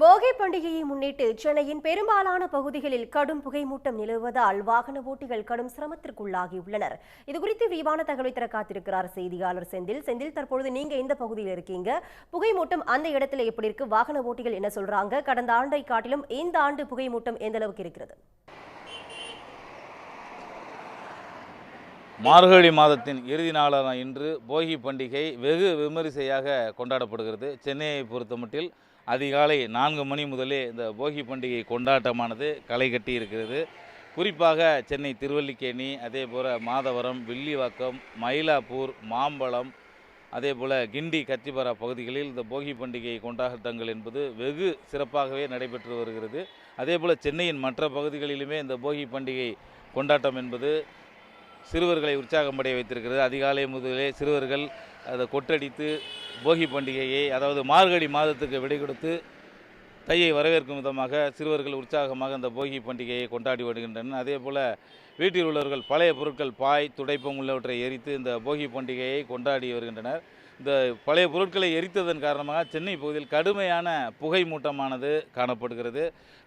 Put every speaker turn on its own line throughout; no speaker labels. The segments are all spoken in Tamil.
போகி பண்டிகையை முன்னிட்டு சென்னையின் பெரும்பாலான பகுதிகளில் கடும் புகைமூட்டம் நிலவுவதால் வாகன ஓட்டிகள் கடும் சிரமத்திற்குள்ளாகியுள்ளனர். இதுகுறித்து விரிவான தகவலை தர காத்திருக்கிறார் செய்தியாளர் செந்தில். செந்தில் தற்பொழுது நீங்க இந்த பகுதியில் இருக்கீங்க? புகைமூட்டம் அந்த இடத்துல எப்படி இருக்கு? வாகன ஓட்டிகள் என்ன சொல்றாங்க? கடந்த ஆண்டை காட்டிலும் இந்த ஆண்டு புகைமூட்டம் எந்த அளவுக்கு இருக்கிறது?
மார்கழி மாதத்தின் இறுதி நாளான இன்று போகி பண்டிகை வெகு விமரிசையாக கொண்டாடப்படுகிறது. சென்னையை பொறுத்தமட்டில் அதிகாலை நான்கு மணி முதலே இந்த போகி பண்டிகை கொண்டாட்டமானது களை கட்டி இருக்கிறது. குறிப்பாக சென்னை திருவல்லிக்கேணி அதே போல் மாதவரம் வில்லிவாக்கம் மயிலாப்பூர் மாம்பழம் அதே போல் கிண்டி கத்திபரா பகுதிகளில் இந்த போகி பண்டிகை கொண்டாட்டங்கள் என்பது வெகு சிறப்பாகவே நடைபெற்று வருகிறது. அதே போல் சென்னையின் மற்ற பகுதிகளிலுமே இந்த போகி பண்டிகை கொண்டாட்டம் என்பது சிறுவர்களை உற்சாகமடைய வைத்திருக்கிறது. அதிகாலை முதலே சிறுவர்கள் அதை கொட்டடித்து போகி பண்டிகையை அதாவது மார்கழி மாதத்துக்கு விடை கொடுத்து தையை வரவேற்கும் விதமாக சிறுவர்கள் உற்சாகமாக இந்த போகி பண்டிகையை கொண்டாடி வருகின்றனர். அதே போல் வீட்டில் உள்ளவர்கள் பழைய பொருட்கள் பாய் துடைப்பம் உள்ளவற்றை எரித்து இந்த போகி பண்டிகையை கொண்டாடி வருகின்றனர். இந்த பழைய பொருட்களை எரித்ததன் காரணமாக சென்னை பகுதியில் கடுமையான புகை மூட்டமானது காணப்படுகிறது.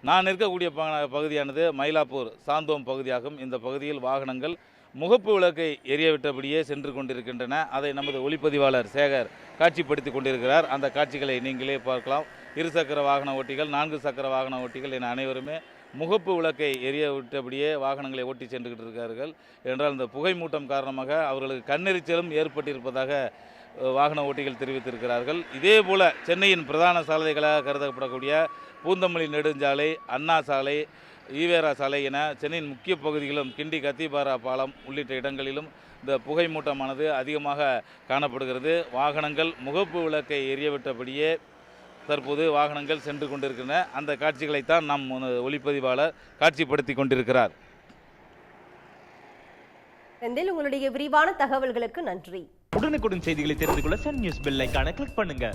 நான் இருக்கக்கூடிய பகுதியானது மயிலாப்பூர் சாந்தோம் பகுதியாகும். இந்த பகுதியில் வாகனங்கள் முகப்பு விளக்கை எரிய விட்டபடியே சென்று கொண்டிருக்கின்றன. அதை நமது ஒளிப்பதிவாளர் சேகர் காட்சிப்படுத்தி கொண்டிருக்கிறார். அந்த காட்சிகளை நீங்களே பார்க்கலாம். இருசக்கர வாகன ஓட்டிகள் நான்கு சக்கர வாகன ஓட்டிகள் என அனைவருமே முகப்பு விளக்கை எரிய விட்டபடியே வாகனங்களை ஓட்டி சென்றுகிட்டு இருக்கார்கள். என்றால் இந்த புகை மூட்டம் காரணமாக அவர்களுக்கு கண்ணெரிச்சலும் ஏற்பட்டிருப்பதாக வாகன ஓட்டிகள் தெரிவித்திருக்கிறார்கள். இதே போல சென்னையின் பிரதான சாலைகளாக கருதப்படக்கூடிய பூந்தமல்லி நெடுஞ்சாலை அண்ணா சாலை ஈவேரா சாலை என சென்னையின் முக்கிய பகுதிகளும் கிண்டி கத்திபாரா பாலம் உள்ளிட்ட இடங்களிலும் இந்த புகை மூட்டமானது அதிகமாக காணப்படுகிறது. வாகனங்கள் முகப்பு விளக்கை எரியவிட்டபடியே தற்போது வாகனங்கள் சென்று கொண்டிருக்கின்றன. அந்த காட்சிகளைத்தான் நம் ஒளிப்பதிவாளர் காட்சிப்படுத்தி கொண்டிருக்கிறார்.
உங்களுடைய விரிவான தகவல்களுக்கு நன்றி.
உடனுக்குடன் செய்திகளை தெரிந்து கொள்ள சன் நியூஸ் பெல் ஐகானை கிளிக் பண்ணுங்க.